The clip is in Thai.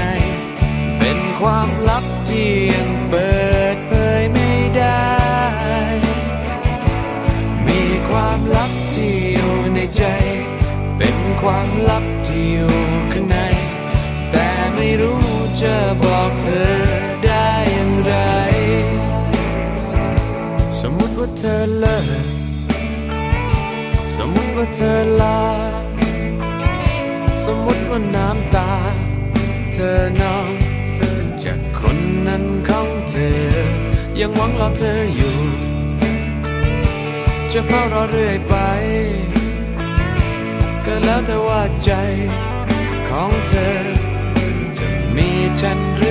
เป็น ความลับที่อยู่ข้างใน แต่ไม่รู้จะบอกเธอได้อย่างไร สมมติว่าเธอเลิกสมมติว่าเธอลา สมมติว่าน้ำตา เธอนองจากคนนั้นของเธอ ยังหวังรอเธออยู่ จะเฝ้ารอเรื่อยไป แต่ว่าใจของเธอ จะมีฉันหรือ